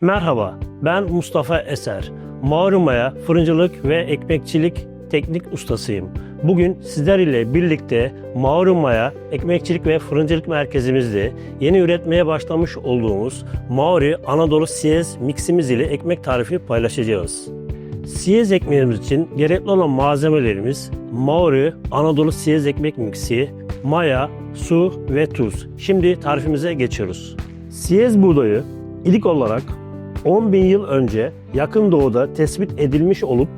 Merhaba, ben Mustafa Eser. Mağrumaya fırıncılık ve ekmekçilik teknik ustasıyım. Bugün sizler ile birlikte Mağrumaya Ekmekçilik ve Fırıncılık Merkezimizde yeni üretmeye başlamış olduğumuz Mauri Anadolu Siyez miksimiz ile ekmek tarifi paylaşacağız. Siyez ekmeğimiz için gerekli olan malzemelerimiz Mauri Anadolu Siyez ekmek miksi, maya, su ve tuz. Şimdi tarifimize geçiyoruz. Siyez buğdayı ilk olarak 10 bin yıl önce yakın doğuda tespit edilmiş olup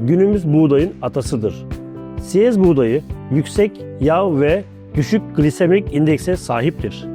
günümüz buğdayın atasıdır. Siyez buğdayı yüksek yağ ve düşük glisemik indekse sahiptir.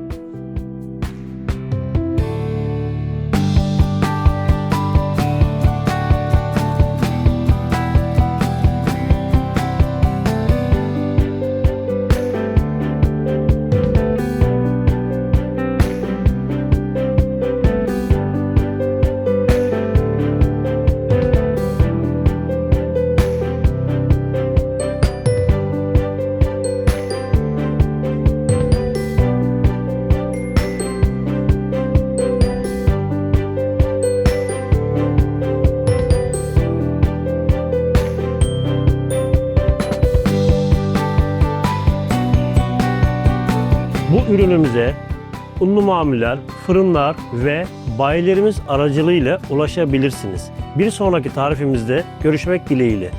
Bu ürünümüze unlu mamuller, fırınlar ve bayilerimiz aracılığıyla ulaşabilirsiniz. Bir sonraki tarifimizde görüşmek dileğiyle.